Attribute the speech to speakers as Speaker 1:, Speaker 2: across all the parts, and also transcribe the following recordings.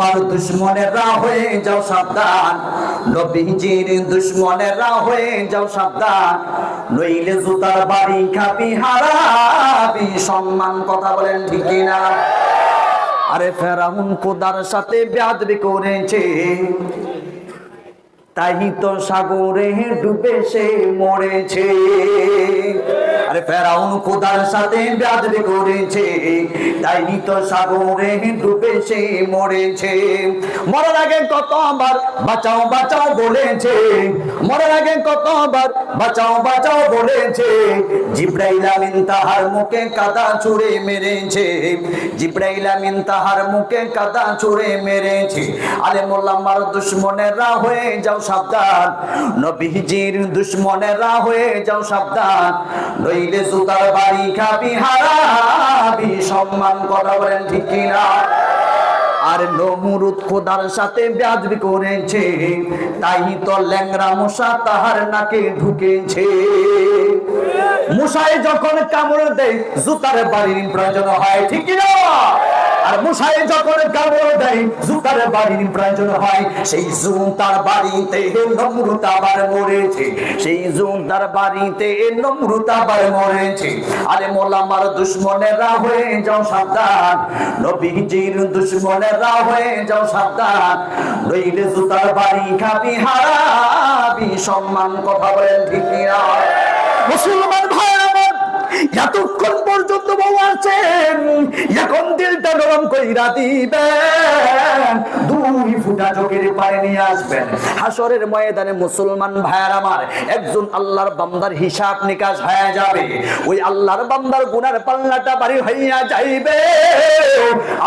Speaker 1: মোল্লামার দুশ্মনেরা হয়ে যাও সাবধান। নবীজির দুশ্মনেরা হয়ে যাও সাবধান। নইলে জুতার বাড়ি খাবি হারাবি। সম্মান কথা বলেন ঠিক না আরে ফেরাউন কোদার সাথে ব্যাদবি করেছে। তাই তো সাগরে ডুবে সে মরেছে। আরে ফেরাউন খোদার সাথে ব্যাদবি করেছে। তাই তো সাগরে ডুবে সে মরেছে। মরার আগে কতবার বাঁচাও বাঁচাও বলেছে। মরার আগে কতবার বাঁচাও বাঁচাও বলেছে। জিব্রাইল আমিন তাহার মুখে কাদা ছুঁড়ে মেরেছে। জিব্রাইল আমিন তাহার মুখে কাদা ছুঁড়ে মেরেছে। আলে মোল্লামার দুশ্মনেরা হয়ে যাও সাবধান। নবীজির দুশ্মনেরা হয়ে যাও সাবধান। নইলে জুতার বাড়ি খাবি, হারাবি, সম্মান কথা বলেন ঠিক কিনা? আর নমরুদ খোদার সাথে ব্যাজবি করেছে, তাই তো ল্যাংরা মশা তাহার নাকে ঢুকেছে। মশাই যখন কামড় দেয়, জুতার বাড়ির প্রয়োজন হয়, ঠিক কি না আর মশাই যখন কামড় দেয়, জুতার বাড়ির প্রয়োজন হয়। সেই জুতার বাড়িতে নমরুদ আবার মরেছে। সেই জুতার বাড়িতে নমরুদ আবার মরেছে। আরে মোলামার দুশ্মনেরা হয়ে যাও সাবধান। নবীজির দুশ্মনেরা হয়ে যাও সাবধান। নইলে জুতার বাড়ি খাবি হারাবি, সম্মান কথা বলেন ঠিক মুসলমান এতক্ষণ পর্যন্ত বউ আছেন, এখন দিলটা নরম কইরা দিবেন। দুই ফুটা চোখের পায়ে নিয়ে আসবেন। হাসরের ময়দানে মুসলমান ভাইয়ার আমার একজন আল্লাহর বান্দার হিসাব নিকাশ হয়ে যাবে। ওই আল্লাহর বান্দার গুনার পাল্লাটা বাড়ি হইয়া যাইবে।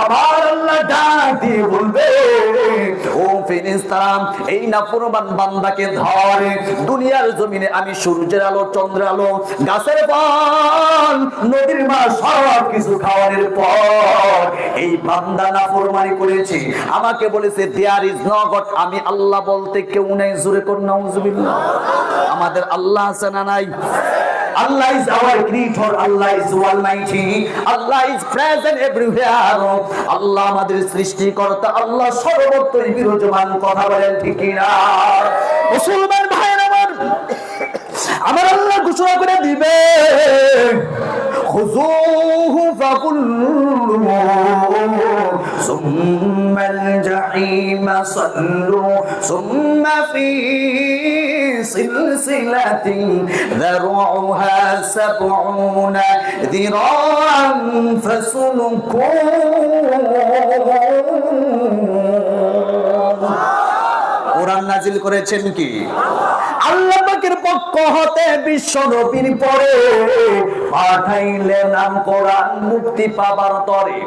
Speaker 1: আবার আল্লাহ ডাক বলবে, ও ফিরিস্তাম এই নাফরমান বান্দাকে ধরে। দুনিয়ার জমিনে আমি সূর্যের আলো, চন্দ্রের আলো, গাছের ফল নদীর মাছ সব কিছু খাওয়ানোর পর এই বান্দা নাফরমানি করেছে। আমাকে বলেছে দেয়ার ইজ নো আমি আল্লাহ বলতে কেউ নাই জোরে কর নাউজুবিল্লাহ। আমাদের আল্লাহ আছে না নাই? Allah is our creator, Allah is almighty, Allah is present everywhere. আল্লাহ আমাদের সৃষ্টিকর্তা আল্লাহ সর্বত্রই বিরাজমান কথা বলেন ঠিক না মুসলমান ভাইয়ের আমার আল্লাহ ঘোষণা করে দিবে خذوه فغلوه ثم الجحيم صلوا ثم في سلسلة ذرعها سبعون ذراعا فسلكوه কোরআন নাজিল করেছেন কি আল্লাহ পাকের পক্ষ হতে বিশ্ব নবীর পরে পাঠাইলেন নাম কোরআন মুক্তি পাবার তরে।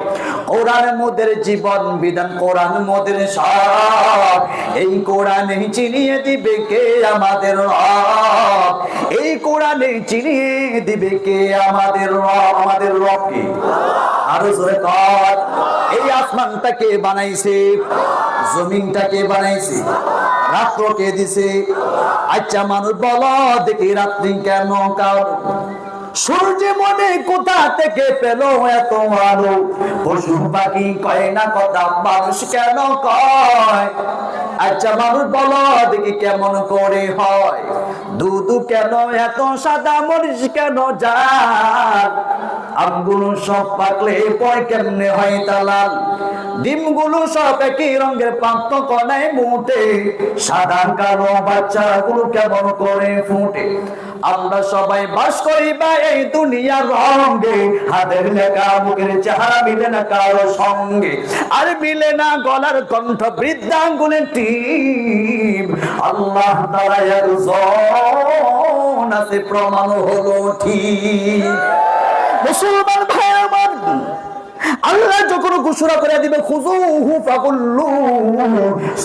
Speaker 1: কোরআন মোদের জীবন বিধান, কোরআন মোদের সব এই কোরআনে চিনিয়ে দিবে কে আমাদের রব? এই কোরআনে চিনিয়ে দিবে কে আমাদের রব? আমাদের রব আরও জোরে কর। এই আসমানটাকে বানাইছে, জমিনটাকে বানাইছে। রাত্র কে দিছে? আচ্ছা মানুষ বলো দেখি রাত্রি কেন কার সূর্য মনে কোথা থেকে পেল এত আলো? পশু পাখি কয় না কথা, মানুষ কেন কয়? আচ্ছা মানুষ বল, দেখি কেমন করে হয়। দুধ কেন এত সাদা, মরিচ কেন যায় আমগুলো সব পাকলে পয় কেমনে হয় তালাল ডিমগুলো সব একই রঙের পার্থক্য নাই মুটে। সাদা কালো বাচ্চাগুলো কেমন করে ফুটে? আমরা সবাই বাস করি বা এই দুনিয়ার রঙে হাতের লেখা মুখের চেহারা মিলে না কারও সঙ্গে। আর মিলে না গলার কণ্ঠ, বৃদ্ধাঙ্গুলের টিপ। আল্লাহ তারা প্রমাণ হলো ঠিক। মুসলমান আল্লাহ যখন ঘোষণা করে দিবে খুজুহু ফাকুল্লু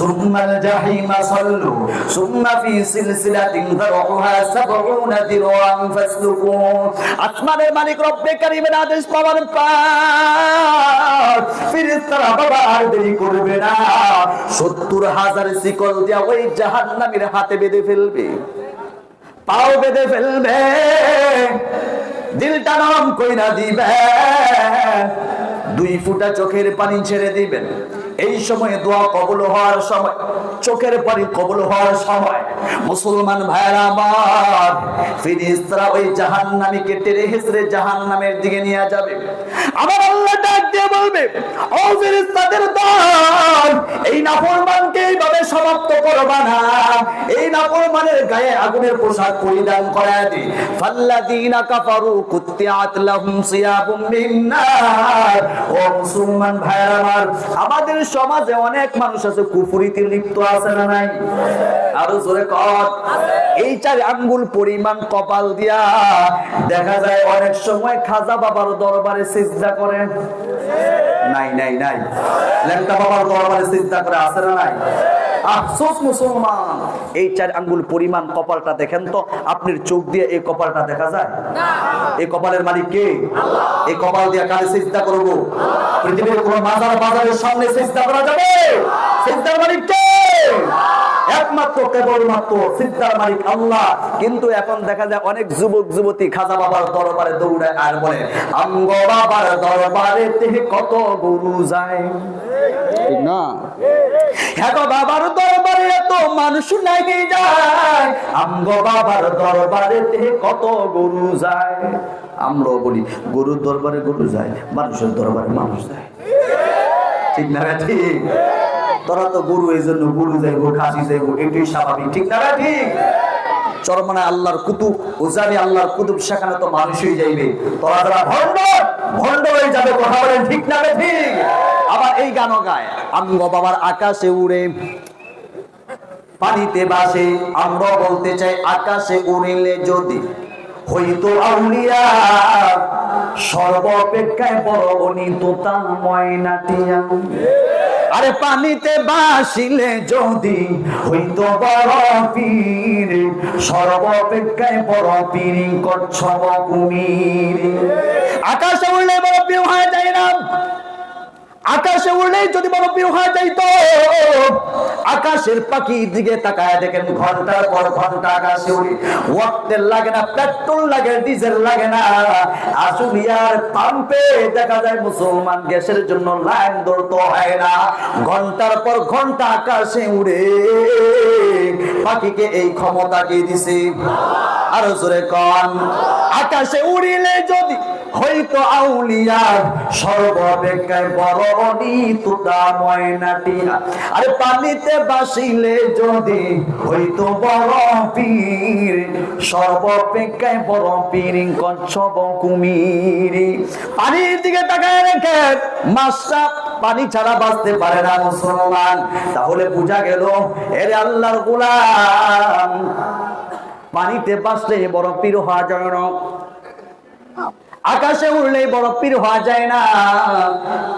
Speaker 1: সুম্মাল জাহিমা সাল্লু সুম্মা ফি সিলসিলাতিন সাবউনা দিরওয়ান ফাসলুকু। আসমানের মালিক রব্বে আদেশ পাওয়ার পর বাবা আর দেরি করবে না। 70 হাজার শিকল দিয়া ওই জাহান্নামীর হাতে বেঁধে ফেলবে। পাও বেঁধে ফেলবে। দিলটা নরম কইরা দিবেন দুই ফুটা চোখের পানি ছেড়ে দিবেন। এই সময় দোয়া কবল হওয়ার সময়, চোখের পানি কবল হওয়ার সময়। মুসলমান ভাইরা আমার ওই জাহান্নামীকে টেরে হেসরে জাহান্নামের দিকে নিয়ে যাবে। আমার আল্লাহ ডাক দিয়ে বলবে ও ফিরিস্তাদের দল, এই নাফরমানকে এইভাবে সমাপ্ত করবা না। এই নাফরমানের গায়ে আগুনের পোশাক পরিধান করায় দি। কাফারু লাহুম সিয়াবুম মিন নার ও মুসলমান ভাইরা আমার, আমাদের সমাজে অনেক মানুষ আছে, কুফরিতে লিপ্ত আছে না নাই? আরও জোরে কর। এই চার আঙ্গুল পরিমাণ কপাল দিয়া দেখা যায় অনেক সময় খাজা বাবার দরবারে সিজদা করে? নাই নাই নাই। সিজদা করে, আছে না নাই? আফসোস মুসলমান। এই চার আঙ্গুল পরিমাণ কপালটা দেখেন তো, আপনার চোখ দিয়ে এই কপালটা দেখা যায়? এই কপালের মালিক কে? এই কপাল দিয়ে কালে সিজদা করব? পৃথিবীর কোন মাজার বাজারের সামনে সিজদা করা যাবে? সিজদার মালিক কে? একমাত্র কেবলমাত্র সিদ্ধার মালিক আল্লাহ। কিন্তু এখন দেখা যায় অনেক যুবক যুবতী খাজা বাবার দরবারে দৌড়ায় আর বলে আঙ্গ বাবার দরবারে কত গরু যায়?
Speaker 2: ঠিক না।
Speaker 1: হ্যাঁ বাবার দরবারে এত মানুষ নাকি যায়। আঙ্গ বাবার দরবারে কত গরু যায়? আমরাও বলি গরুর দরবারে গরু যায় মানুষের দরবারে মানুষ যায়। ঠিক না ঠিক? তোরা তো গরু, এই জন্য গরু যাইবো খাসি যাইবো, এটাই স্বাভাবিক। ঠিক না ঠিক? চরমনায় আল্লাহর কুতুব, উজানি আল্লাহর কুতুব, সেখানে তো মানুষই যাইবে। তোরা যারা ভণ্ড ভণ্ড হয়ে যাবে, কথা বলেন ঠিক না ঠিক? আবার এই গানও গায় আঙ্গ বাবার আকাশে উড়ে, পানিতে বাসে আমরা বলতে চাই আকাশে উড়িলে যদি হইতো আউলিয়া, সর্বপেক্ষায় বড় অনিত তা ময়নাটিয়া। আরে পানিতে বাসিলে যদি হইতো বড় পীর, সর্বপেক্ষায় বড় পীর করছ কুমির। আকাশে উড়লে বড় পীর হয়ে যায় না আকাশে উড়লেই যদি বড় হয়ে যাইতো, আকাশের পাখির দিকে তাকায় দেখেন ঘণ্টার পর ঘণ্টা আকাশে উড়ি। ওয়াক্তের লাগে না, পেট্রোল লাগে, ডিজেল লাগে না। আসুলিয়ার পাম্পে দেখা যায় মুসলমান গ্যাসের জন্য লাইন ধরতে হয় না। ঘণ্টার পর ঘণ্টা আকাশে উড়ে। পাখিকে এই ক্ষমতা কে দিছে? আরও জোরে কন। আকাশে উড়িলে যদি হইতো আউলিয়ার সর্বপেক্ষায় বড় অনিতুতা ময়নাটিয়া। আরে পানিতে বাসিলে যদি হইতো বড় পীর সর্বপেক্ষায় বড় পীর কচ্ছপ কুমির পানির দিকে তাকায় রেখে মাছটা পানি ছাড়া বাঁচতে পারে না মুসলমান। তাহলে বোঝা গেল, এরে আল্লাহর গুলাম পানিতে বাঁচলে বড় পীর হওয়া যায় না। আকাশে উড়লে বড় পীর হওয়া যায় না।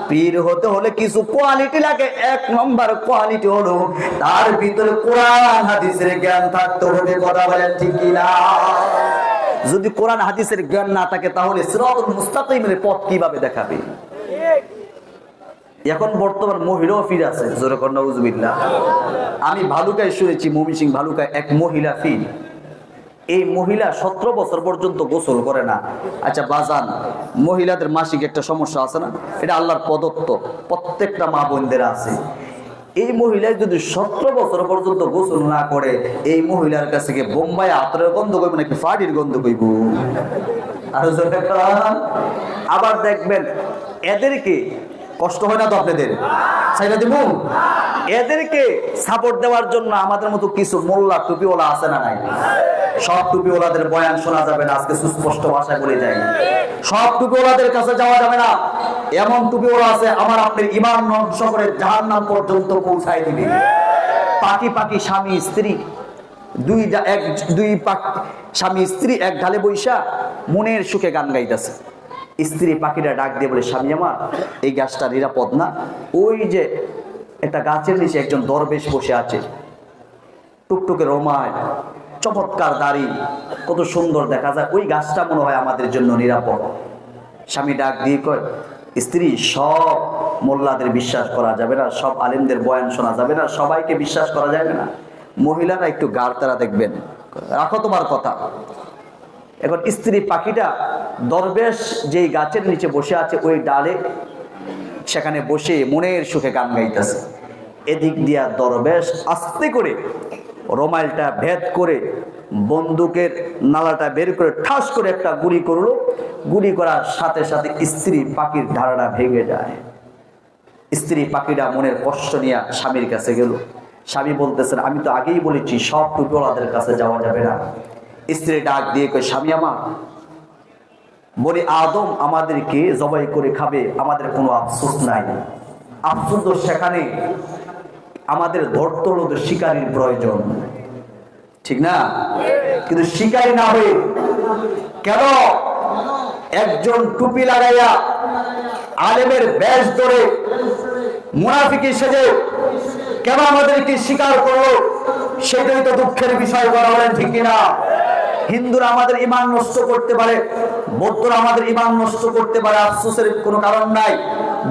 Speaker 1: পীর হতে হলে কিছু কোয়ালিটি লাগে। এক নম্বর কোয়ালিটি হলো তার ভিতরে কোরআন, হাদিসের জ্ঞান থাকতে হবে। কথা বলেন ঠিক কিনা? যদি কোরআন, হাদিসের জ্ঞান না থাকে, তাহলে সিরাতুল মুস্তাকিমের পথ কীভাবে দেখাবে? এখন বর্তমান মহিলাও ফির আছে। জোরে কন্যা উজবিল্লাহ আমি ভালুকায় শুনেছি, মমি সিং ভালুকায় এক মহিলা ফির এই মহিলা সতেরো বছর পর্যন্ত গোসল করে না। আচ্ছা বাজান, মহিলাদের মাসিক একটা সমস্যা আছে না? এটা আল্লাহর প্রদত্ত। প্রত্যেকটা মা বোনদের আছে। এই মহিলায় যদি সতেরো বছর পর্যন্ত গোসল না করে, এই মহিলার কাছে গিয়ে বোম্বাই আতরের গন্ধ কইব নাকি ফাটির গন্ধ কইব? আর আবার দেখবেন, এদেরকে কষ্ট হয় না তো আপনাদের? সাইডা দিব এদেরকে সাপোর্ট দেওয়ার জন্য আমাদের মতো কিছু মোল্লা টুপিওয়ালা আছে না নাই? সব টুপিওয়ালাদের বয়ান শোনা যাবে না, আজকে সুস্পষ্ট ভাষায় বলে যাই সব টুপিওয়ালাদের কাছে যাওয়া যাবে না। এমন টুপিওয়ালা আছে, আমার আপনার ইমান নষ্ট করে জাহান নাম পর্যন্ত পৌঁছায় দিবে। পাখি পাখি স্বামী স্ত্রী, দুই এক, দুই পাক স্বামী স্ত্রী এক ঢালে বৈশা মনের সুখে গান গাইতেছে। স্ত্রী পাখিরা ডাক দিয়ে বলে, স্বামী আমার, এই গাছটা নিরাপদ না? ওই যে একটা গাছের নিচে একজন দরবেশ বসে আছে। টুকটুকে রোমায় চমৎকার দাড়ি, কত সুন্দর দেখা যায়। ওই গাছটা মনে হয় আমাদের জন্য নিরাপদ। স্বামী ডাক দিয়ে কয়, স্ত্রী, সব মোল্লাদের বিশ্বাস করা যাবে না, সব আলিমদের বয়ান শোনা যাবে না, সবাইকে বিশ্বাস করা যাবে না। মহিলারা একটু গাড় তারা দেখবেন। রাখো তোমার কথা। এখন স্ত্রী পাখিটা দরবেশ যেই গাছের নিচে বসে আছে, ওই ডালে সেখানে বসে মনের সুখে গান গাইতেছে। এদিক দিয়া দরবেশ আস্তে করে রোমাইলটা ভেদ করে বন্দুকের নালাটা বের করে ঠাস করে একটা গুলি করল। গুলি করার সাথে সাথে স্ত্রী পাখির ধারাটা ভেঙে যায়। স্ত্রী পাখিটা মনের কষ্ট নিয়ে স্বামীর কাছে গেল। স্বামী বলতেছেন, আমি তো আগেই বলেছি, সব টুপিওয়ালাদের কাছে যাওয়া যাবে না। স্ত্রী ডাক দিয়ে কই স্বামী আমার বলি আদম আমাদেরকে জবাই করে খাবে, আমাদের কোনো আফসোস নাই। আফসোস তো সেখানে আমাদের ধরতে হলো শিকারীর প্রয়োজন। ঠিক না? কিন্তু শিকারী না হয়ে কেন? একজন টুপি লাগাইয়া আলেমের বেশ ধরে মুনাফিকে সেজে কেন আমাদেরকে স্বীকার করল? সেটাই তো দুঃখের বিষয় করা বলেন ঠিক কিনা? হিন্দুরা আমাদের ইমান নষ্ট করতে পারে, বৌদ্ধরা আমাদের ইমান নষ্ট করতে পারে, আফসোসের কোনো কারণ নাই।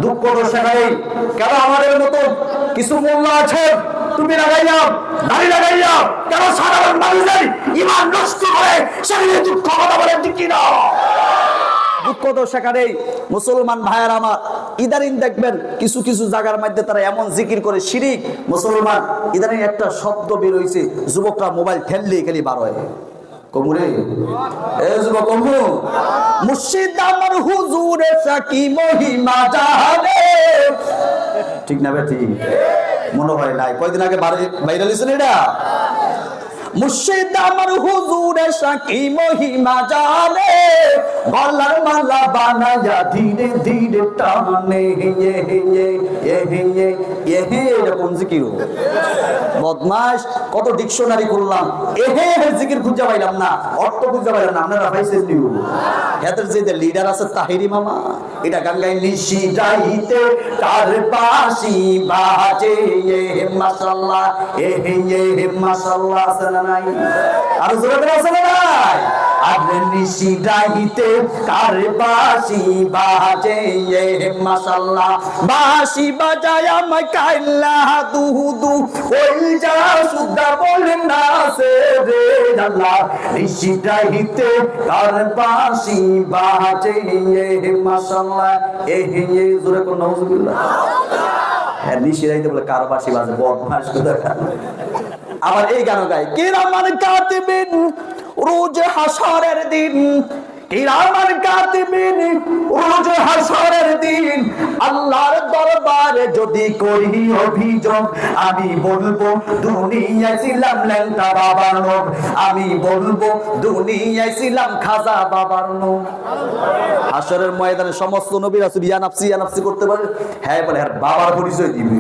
Speaker 1: দুঃখ তো সেখানেই কেন আমাদের মতো কিছু মূল্য আছে? তুমি লাগাইলাম দাড়ি লাগাইলাম কেন সাধারণ মানুষের ইমান নষ্ট করে সেখানে দুঃখ কথা কিনা? দুঃখ তো মুসলমান আমার ইদারিং দেখবেন কিছু কিছু জায়গার মধ্যে তারা এমন জিকির করে, শিরিক। মুসলমান ইদারিং একটা শব্দ বের হয়েছে যুবকরা মোবাইল ঠেললে খালি বার হয়। কমুরে এ যুবক কমু ঠিক না বে, ঠিক। মনে হয় নাই। কয়দিন আগে বাইরে লিছেন এটা? মুর্শিদ আমার হুজুরে সাকি মহিমা জানে গলার মালা ধীরে ধীরে টানে ইয়ে ইয়ে ইয়ে ইয়ে ইয়ে কোন জিকির বদমাস কত ডিকশনারি করলাম এহে হে জিকির খুঁজে পাইলাম না অর্থ খুঁজে পাইলাম না আপনারা পাইছেন এদের যে লিডার আছে তাহিরি মামা এটা গান গাই নিশি যাইতে তার পাশি বাজে এ মাশাআল্লাহ এ আছে না নাই। আর জোরে করে আছে না নাই নিশি যাইতে তার পাশি বাজে এ মাশাআল্লাহ বাঁশি বাজায় আমায় কাইল্লা দু ওই যা না সে রে আল্লাহ। নিশি যাইতে তার পাশি বাজে এ এ জোরে কোন নাউজুবিল্লাহ হ্যাঁ নিশি যাইতে বলে কার পাশি বাজে? বদমাস কোথাকার। আবার এই গান গায়। কিরামান কাতিবিন রোজ হাসারের দিন কিরামান কাতিবিন রোজ হাসরের দিন। আল্লাহর দরবারে যদি করি অভিযোগ, আমি বলব, দুনিয়ায় ছিলাম ল্যাংটা বাবার লোক আমি বলব, দুনিয়ায় ছিলাম খাজা বাবার লোক হাসরের ময়দানে সমস্ত নবীর আছে ইয়ানাফসি ইয়ানাফসি করতে পারে। হ্যাঁ বলে, আর বাবার পরিচয় দিবে।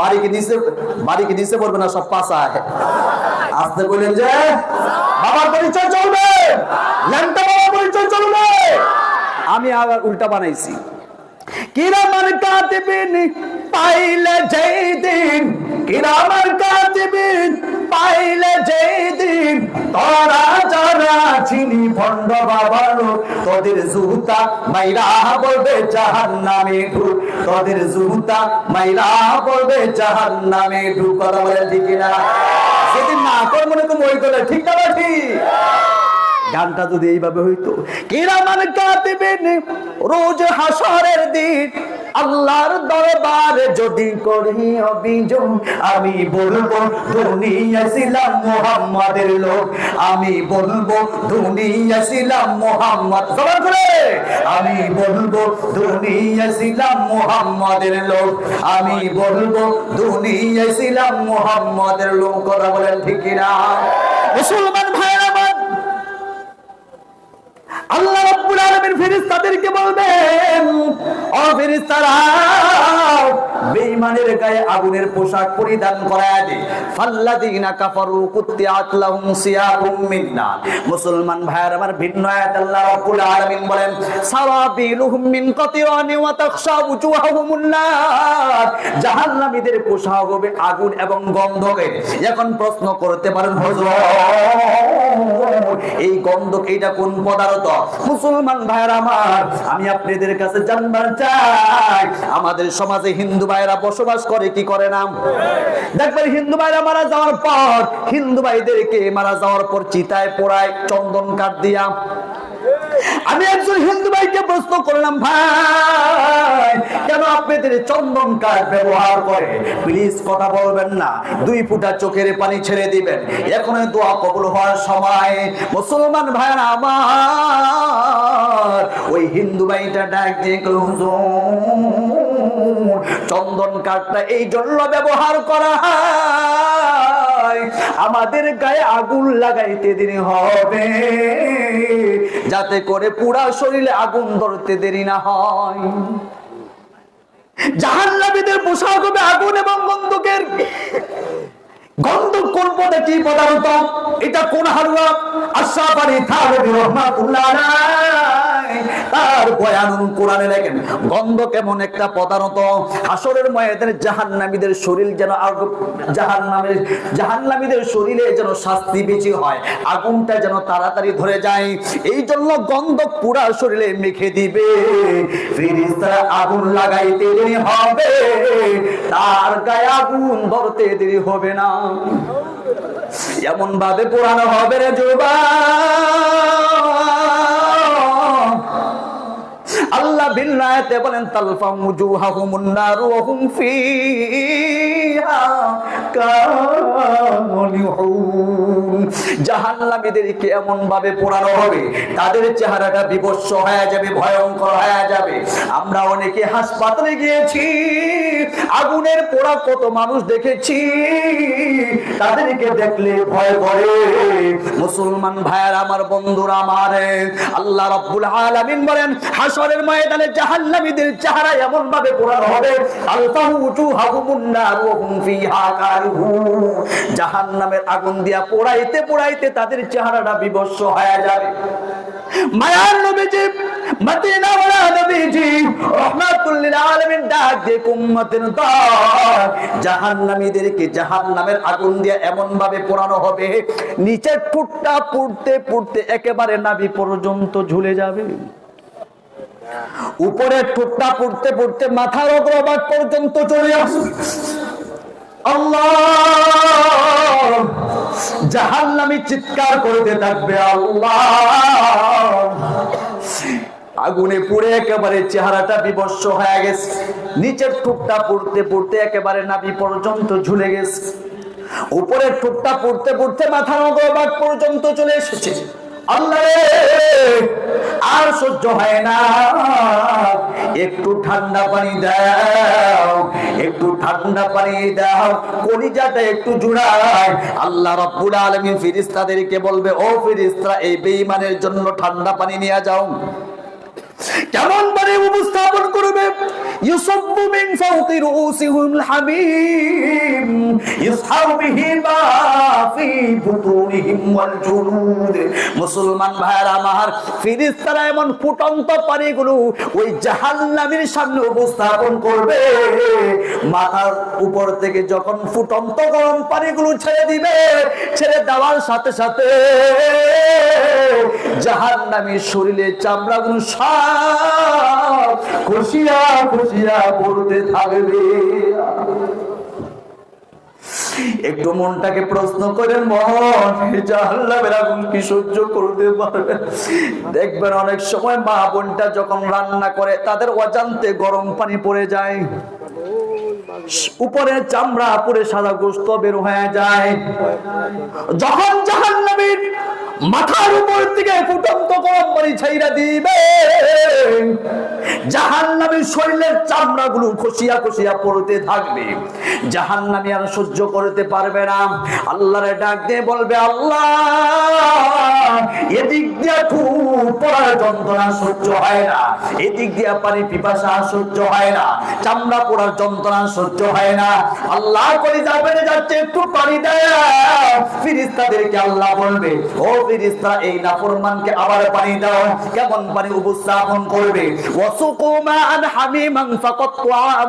Speaker 1: বাড়িকে নিচে বাড়িকে নিচে পড়বে না, সব পাশা আসতে বললেন যে বাবার পরিচয় চলবে। ল্যাংটা বাবার পরিচয় চলবে। আমি আবার উল্টা বানাইছি। কিরামান কাতিবিন পাইলে যেই দিন কিরামান কাতিবিন পাইলে যেই দিন তোরা যারা চিনি, ভণ্ড বাবার তোদের জুতা মাইরা বলবে জাহান নামে ঢুক। তোদের জুতা মাইরা বলবে জাহান নামে ঢুক। কথা বলে ঠিক না সেদিন না কর মনে তো ওই করে ঠিক না ঠিক? গানটা যদি এইভাবে হইতো, কিরামান কাতিবিন রোজ হাসরের দিন। আল্লাহর দরবারে যদি করি অভিযোগ, আমি বলব দুনিয়া ছিলাম মোহাম্মদের লোক। আমি বলব দুনিয়া ছিলাম মোহাম্মদ। সবার করে আমি বলব দুনিয়া ছিলাম মোহাম্মদের লোক। আমি বলব দুনিয়া ছিলাম মোহাম্মদের লোক। কথা বলেন ঠিক না মুসলমান ভাইরা আল্লাহ রাব্বুল আলামিন ফেরেশতাদেরকে বলবেন, ও ফেরেশতারা, বেঈমানের গায়ে আগুনের পোশাক পরিধান করায় দে। ফাল্লাযিনা কাফারু কুত্তিআত লাহুম সিয়াবুম মিন নার মুসলমান ভাইয়ের আমার ভিন্ন আয়াত আল্লাহ রাব্বুল আলামিন বলেন, সারাবিলুহুম মিন কাতিরানি ওয়া তাখশা উজুহাহুমুন নার। জাহান্নামীদের পোশাক হবে আগুন এবং গন্ধকে। এখন প্রশ্ন করতে পারেন, হুজুর, এই গন্ধক এইটা কোন পদার্থ? মুসলমান ভাইয়ের আমার, আমি আপনাদের কাছে জানবার চাই, আমাদের সমাজে হিন্দু ভাইরা বসবাস করে কি করে না? দেখবেন হিন্দু ভাইরা মারা যাওয়ার পর, হিন্দু ভাইদেরকে মারা যাওয়ার পর চিতায় পোড়ায় চন্দন কাঠ দিয়া আমি একজন হিন্দু ভাইকে প্রশ্ন করলাম, ভাই, কেন আপনাদের চন্দন কাঠ ব্যবহার করে? প্লিজ কথা বলবেন না। দুই ফুটা চোখের পানি ছেড়ে দিবেন। এখন দোয়া কবুল হওয়ার সময়। মুসলমান ভাইয়ের আমার, ওই হিন্দু ভাইটা ডাক দিয়ে চন্দন কাঠটা এই জন্য ব্যবহার করা হয়। আমাদের গায়ে আগুন লাগাইতে দেরি হবে। যাতে করে পুরা শরীরে আগুন ধরতে দেরি না হয়। জাহান্নাবীদের পোশাক হবে আগুন এবং বন্দুকের। গন্ধক কোন পদে কি পদার্থ? এটা কোন হালুয়া? রহমাতুল্লাহ গন্ধ যেন শাস্তি বেশি হয়, আগুনটা যেন তাড়াতাড়ি ধরে যায়। এই জন্য গন্ধ পুরা শরীরে মেখে দিবে। আগুন লাগাইতে দেরি হবে, তার গায়ে আগুন ধরতে দেরি হবে না। এমন ভাবে পোড়ানো হবে রে যুবা আল্লাহ বিল্লায়াতে বলেন, তালফা মুজুহাহুমুন নারু ওয়া হুম ফিহা জাহান্নামীদেরকে এমন ভাবে পোড়ানো হবে? তাদের চেহারাটা বিবস্ব হয়ে যাবে, ভয়ঙ্কর হয়ে যাবে। আমরা অনেকে হাসপাতালে গিয়েছি, আগুনের পোড়া কত মানুষ দেখেছি। তাদেরকে দেখলে ভয় করে। মুসলমান ভাইয়ার, আমার বন্ধুরা, আমার, আল্লাহ রাব্বুল আলামিন বলেন হাসরের ময়দানে জাহান্নামীদের চেহারা এমন ভাবে পোড়ানো হবে, আলফাহু উজুহাহুমুন নার ওয়া ফিহা কারিহুন। জাহান্নামের আগুন দিয়া পোড়াইতে পোড়াইতে তাদের চেহারাটা বিবস্ব হয়ে যাবে। মায়ার নবীজি নবীজি আলামিন ডাক দিয়ে উম্মতের জাহান্নামীদেরকে জাহান্নামের আগুন দিয়ে এমন ভাবে পোড়ানো হবে নিচের পুড়তে একেবারে নাভি পর্যন্ত ঝুলে যাবে। উপরে ঠোঁটটা পড়তে পড়তে মাথার অগ্রভাগ পর্যন্ত চলে আসবে। আল্লাহ! জাহান্নামী চিৎকার করতে থাকবে আগুনে পুড়ে একেবারে চেহারাটা বিবস্ব হয়ে গেছে। নিচের টুকটা পড়তে পড়তে একেবারে নাভি পর্যন্ত ঝুলে গেছে। উপরের টুকটা পড়তে পড়তে মাথার অগ্রভাগ পর্যন্ত চলে এসেছে। আর সহ্য হয় না। একটু ঠান্ডা পানি দাও, একটু ঠান্ডা পানি দাও, কলিজাটা একটু জুড়ায়। আল্লাহ রাব্বুল আলামিন ফেরেশতাদেরকে বলবে, ও ফিরিস্তা এই বেঈমানের জন্য ঠান্ডা পানি নিয়ে যাও। কেমন পানি উপস্থাপন করবে? মিন হামিম। ইসহাউ বিহি ফি বুতুনিহিম ওয়াল জুনুদ মুসলমান ভাইরা আমার এমন ফুটন্ত পানিগুলো ওই জাহান্নামের সামনে উপস্থাপন করবে। মাথার উপর থেকে যখন ফুটন্ত গরম পানিগুলো ছেড়ে দিবে, ছেড়ে দেওয়ার সাথে সাথে জাহান্নামীর শরীরে চামড়াগুলো সব খুশিয়া খুশিয়া পড়তে থাকবে। একটু মনটাকে প্রশ্ন করেন, মন জাহান্নামের আগুন কি সহ্য করতে পারবে? দেখবেন অনেক সময় মা বোনটা যখন রান্না করে, তাদের অজান্তে গরম পানি পড়ে যায়। উপরে চামড়া পুরে সাদা গোস্ত বের হয়ে যায়। যখন জাহান্নামীর মাথার উপর থেকে ফুটন্ত গরম পানি ছাইরা দিবে। জাহান জাহান্নামীর শরীরের চামড়া গুলো খসিয়া খসিয়া পড়তে থাকবে। জাহান্নামী আর সহ্য করতে পারবে না। আল্লাহরে ডাক দিয়ে বলবে, আল্লাহ, এদিক দিয়ে খুব পড়ার যন্ত্রণা সহ্য হয় না। এদিক দিয়ে পানি পিপাসা সহ্য হয় না। চামড়া পোড়ার যন্ত্রণা সহ্য হয় না। আল্লাহ করে যাবে যাচ্ছে, একটু পানি দেয়। ফিরিস্তাদেরকে আল্লাহ বলবে, ও ফিরিস্তা এই নাফরমানকে আবার পানি দাও। কেমন পানি উপস্থাপন করবে? মান হামিমান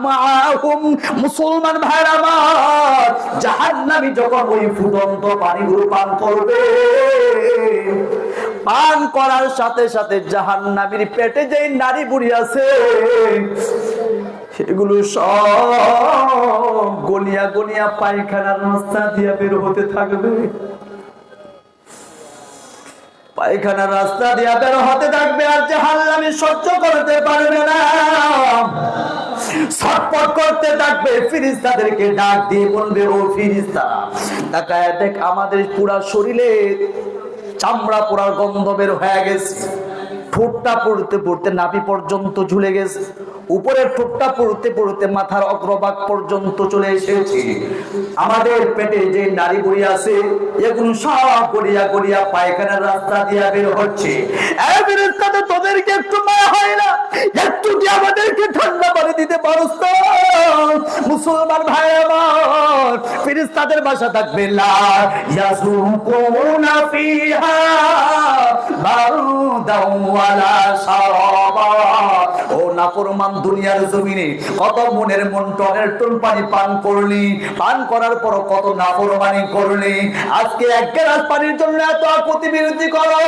Speaker 1: মাআহুম মুসলমান ভাইরা আমার, জাহান্নামী যখন ওই ফুটন্ত পান করবে, পান করার সাথে সাথে জাহান্নামীর পেটে যে নারী বুড়ি আছে, সেগুলো সব গলিয়া গলিয়া পায়খানার রাস্তা দিয়ে বের হতে থাকবে। পায়খানার রাস্তা দিয়া বের হতে থাকবে আর যে হাল্লামি সহ্য করতে পারবে না। ছটপট করতে থাকবে, ফিরিস্তাদেরকে ডাক দিয়ে বলবে, ও ফিরিস্তা, তাকায় দেখ আমাদের পুরা শরীরে চামড়া পোড়ার গন্ধ বের হয়ে গেছে। ঠোঁটটা পড়তে পড়তে নাভি পর্যন্ত ঝুলে গেছে। উপরের ঠোঁটটা পড়তে পড়তে মাথার অগ্রভাগ পর্যন্ত চলে এসেছে। আমাদের পেটে যে নারী বুড়ি আছে, এগুলো সব গড়িয়া গড়িয়া পায়খানার রাস্তা দিয়া বের হচ্ছে। তোদেরকে একটু মায়া হয় না? একটু আমাদেরকে ঠান্ডা পানি দিতে পারস ফেরেশতাদের ভাষা থাকবে লা ফিহা বারুদাও ওয়ালা ও দুনিয়ার জমিনে, কত মনের মন টনের টন পানি পান করলি, পান করার পর কত করলি। আজকে এক গ্লাস পানির জন্য এত করো।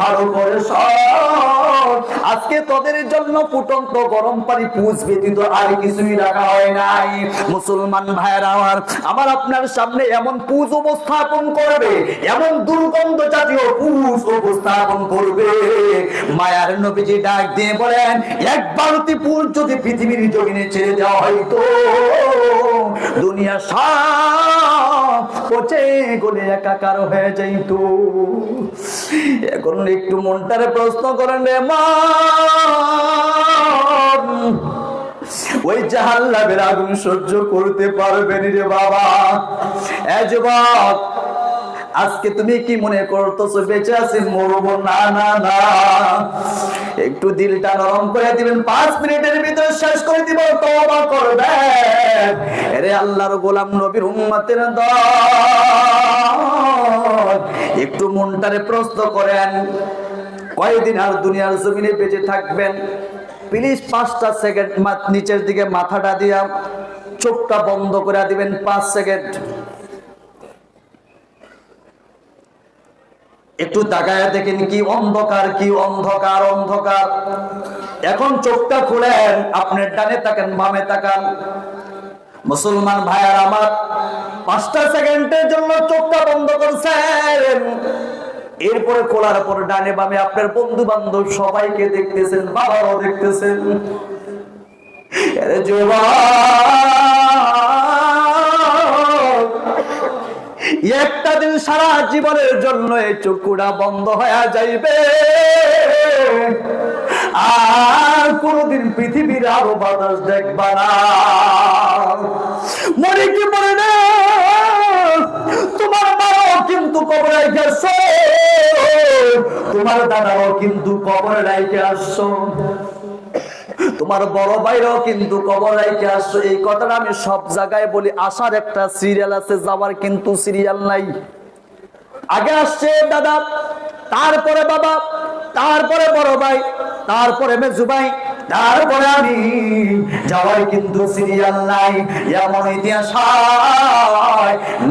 Speaker 1: ভালো করে সব আজকে তোদের জন্য ফুটন্ত গরম পানি পুষ ব্যতীত আর কিছুই রাখা হয় নাই। মুসলমান ভাইয়েরা আমার আমার আপনার সামনে এমন পুজ উপস্থাপন করবে, এমন দুর্গন্ধ জাতীয় পুষ উপস্থাপন করবে। মায়ার নবীজি ডাক দিয়ে বলেন, এক বারতি পুষ যদি পৃথিবীর জমিনে ছেড়ে দেওয়া হয়তো দুনিয়া সব পচে গলে একাকার হয়ে যাইত। এখন একটু মনটারে প্রশ্ন করেন রে মা। ওই জাহাল্লাবের আগুন সহ্য করতে পারবেন রে বাবা। এ আজকে তুমি কি মনে করতেছো, বেঁচে আছি, মরবো? না না না। একটু দিলটা নরম করে দিবেন, পাঁচ মিনিটের ভিতরে শেষ করে দিব, তওবা করবেন এরে আল্লাহর গোলাম নবীর উম্মতের দল। একটু মনটারে প্রশ্ন করেন। কয়দিন আর দুনিয়ার জমিনে বেঁচে থাকবেন? প্লিজ পাঁচটা সেকেন্ড নিচের দিকে মাথাটা দিয়া চোখটা বন্ধ করে দিবেন, পাঁচ সেকেন্ড। একটু তাকায় দেখেন কি অন্ধকার কি অন্ধকার অন্ধকার। এখন চোখটা খুলেন, আপনার ডানে তাকান, বামে তাকান। মুসলমান ভাইয়ার আমার পাঁচটা সেকেন্ডের জন্য চোখটা বন্ধ করছেন। এরপরে খোলার পর ডানে বামে আপনার বন্ধু বান্ধব সবাইকে দেখতেছেন বাবাও দেখতেছেন। একটা দিন সারা জীবনের জন্য এই চক্ষুটা বন্ধ হয়ে যাইবে। আর কোনদিন পৃথিবীর আরও বাতাস দেখবা না। মনে কি মনে না কিন্তু কবরে আসছো? তোমার দাদাও কিন্তু কবরে রেখে আসছো। তোমার বড় ভাইরাও কিন্তু কবর রাইকে আসছো। এই কথাটা আমি সব জায়গায় বলি, আসার একটা সিরিয়াল আছে, যাওয়ার কিন্তু সিরিয়াল নাই। আগে আসছে দাদা, তারপরে বাবা, তারপরে বড় ভাই, তারপরে মেজু ভাই তারপরে আমি যাওয়ার কিন্তু সিরিয়াল নাই। এমন ইতিহাস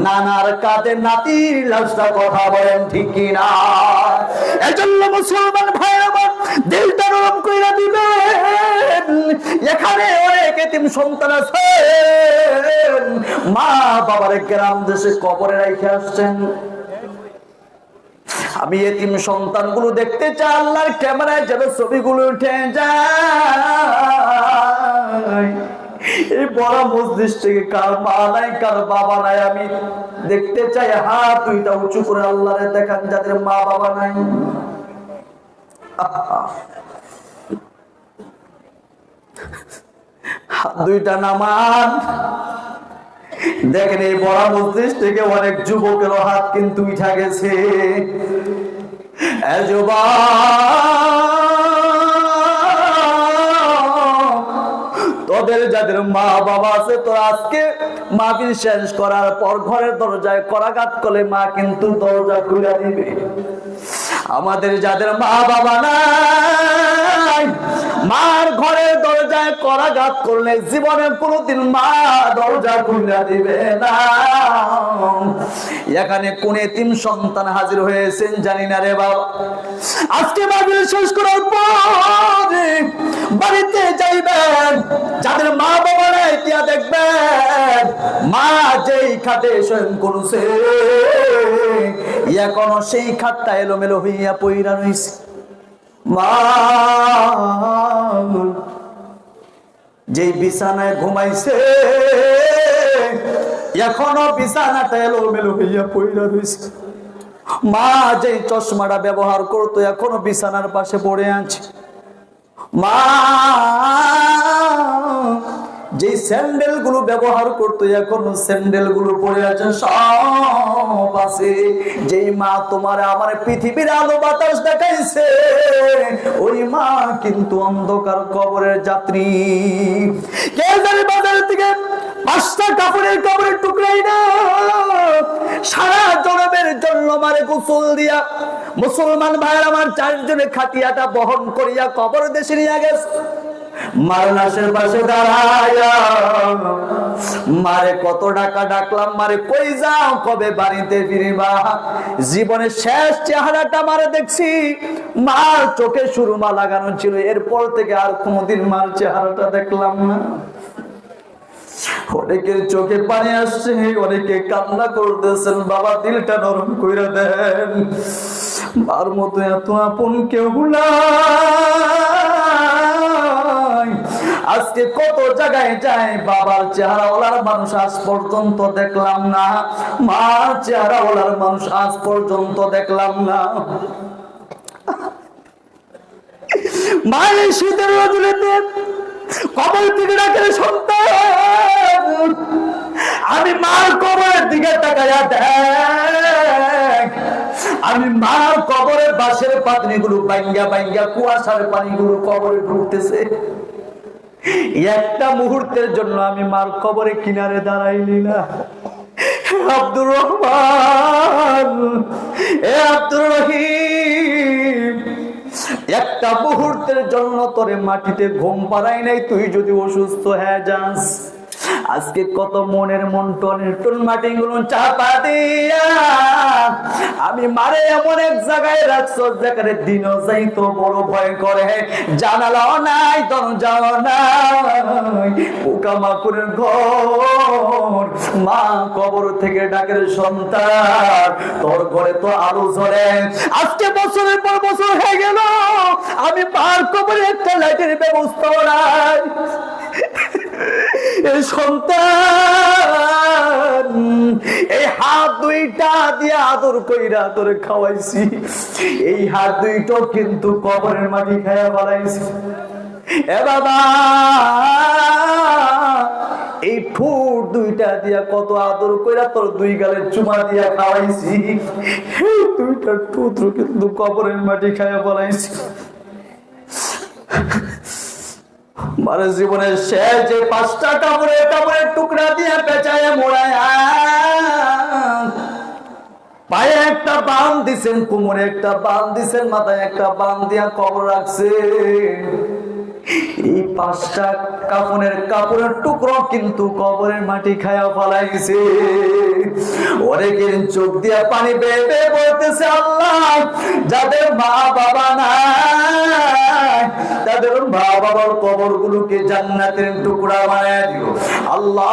Speaker 1: নানার কাতে নাতির লাশটা কথা বলেন ঠিক কিনা? এজন্য মুসলমান ভাই আমার দিলটা নরম কইরা দিবেন। এখানে অনেক এতিম সন্তান আছে মা বাবার গ্রাম দেশে কবরে রেখে আসছেন। আমি এতিম সন্তানগুলো দেখতে চাই, আল্লাহর ক্যামেরায় যেন ছবিগুলো উঠে যায়। এই বড় মসজিদ থেকে কার মা নাই, কার বাবা নাই, আমি দেখতে চাই, হাত দুইটা উঁচু করে আল্লাহরে দেখান, যাদের মা বাবা নাই। হাত দুইটা নামান। দেখেন এই বড় মসজিদ থেকে অনেক যুবকেরও হাত কিন্তু উঠা গেছে। তোদের যাদের মা বাবা আছে তো আজকে মাহফিল শেষ করার পর ঘরের দরজায় করাঘাত করলে মা কিন্তু দরজা খুলে দিবে। আমাদের যাদের মা বাবা নাই মার ঘরের দরজায় করাঘাত করলে জীবনে কোনোদিন মা দরজা খুলে দিবে না। এখানে কোন তিন সন্তান হাজির হয়েছেন, জানি না রে বাবা। আজকে মাহফিল শেষ করার পর বাড়িতে যাইবেন, যাদের মা বাবা নাই তিয়া দেখবেন, মা যেই খাতে স্বয়ং করছে। এখনও সেই খাটটা এলোমেলো হইয়া পইরা রইছে। মা বিছানায় ঘুমাইছে। এখনও বিছানাটা এলোমেলো হইয়া পইরা রয়েছে মা যে চশমাটা ব্যবহার করতো এখনও বিছানার পাশে পড়ে আছে। মা যে স্যান্ডেলগুলো ব্যবহার করতো, এখনও স্যান্ডেলগুলো পড়ে আছে সব আছে। যেই মা তোমার আমার পৃথিবীর আলো বাতাস দেখাইছে, ওই মা কিন্তু অন্ধকার কবরের যাত্রী। কে বাজার থেকে পাঁচটা কাপড়ের কবরের টুকরাই না? সারা জনমের জন্য মারে গোসল দিয়া। মুসলমান ভাইয়ের, আমার চারজনে খাটিয়াটা বহন করিয়া কবর দেশে নিয়ে গেছে। মার লাশের পাশে দাঁড়ায়া। মারে কত টাকা ডাকলাম, মারে কই যাও, কবে বাড়িতে ফিরিবা? জীবনের শেষ চেহারাটা মারে দেখছি, মার চোখে সুরমা লাগানো ছিল। এরপর থেকে আর কোনোদিন মার চেহারাটা দেখলাম না। অনেকের চোখে পানি আসছে, অনেকে কান্না করতেছেন, বাবা দিলটা নরম কইরা দেন। মার মতো এত আপন কেউ নাই। আজকে কত জায়গায় যায় বাবার চেহারা ওলার মানুষ আজ পর্যন্ত দেখলাম না। মার চেহারা ওলার মানুষ আজ পর্যন্ত দেখলাম না। মায়ের শীতের রজনীতে কবর থেকে ডাকে সন্তান, আমি মার কবরের দিকে তাকাইয়া দেখ। আমি মার কবরের বাসের পাতনিগুলো বাইঙ্গা বাইঙ্গা কুয়াশার পানিগুলো কবরে ঢুকতেছে। একটা মুহূর্তের জন্য আমি মার কবরে কিনারে দাঁড়াইলি না। আব্দুর রহমান, এ আব্দুর রহিম, একটা মুহূর্তের জন্য তোরে মাটিতে ঘুম পাড়াই নাই, তুই যদি অসুস্থ হ্যাঁ যাস। আজকে কত মনের মন টনের টন মাটি গুলো চাপা দিয়া। আমি মারে এমন এক জায়গায় রাখছো যেখানে দিনও যাইতো বড় ভয় করে। জানালাও নাই দরজাও নাই, পোকা মাকুরের ঘর। মা কবর থেকে ডাকের সন্তান, তোর ঘরে তো আলো ঝরে আজকে বছরের পর বছর হয়ে গেল, আমি পার কবরে একটা লাইটের ব্যবস্থা নাই। সন্তান, এই হাত দুইটা দিয়ে আদর কইরা তোরে খাওয়াইছি। এই হাত দুইটো কিন্তু কবরের মাটি খাইয়া বানাইছি এ বাবা, এই ঠোঁট দুইটা দিয়া কত আদর কইরা তোর দুই গালে চুমা দিয়া খাওয়াইছি। দুইটা ঠোঁট কিন্তু কবরের মাটি খাইয়া বানাইছি মারে জীবনের শেষ যে পাঁচটা কাপড়ে কাপড়ের টুকরা দিয়ে পেঁচায় মোড়ায়। পায়ে একটা বান দিছেন, কোমরে একটা বান দিছেন, মাথায় একটা বান দিয়া কবর রাখছে এই পাঁচটা কাপড়ের কাপড়ের টুকরো কিন্তু কবরের মাটি খায়া ফালাইছে। অনেকের চোখ দিয়া পানি বেয়ে বলতেছে আল্লাহ, যাদের মা বাবা নাই, তাদের মা বাবার কবর গুলোকে জান্নাতের টুকরা বানায় দিও। আল্লাহ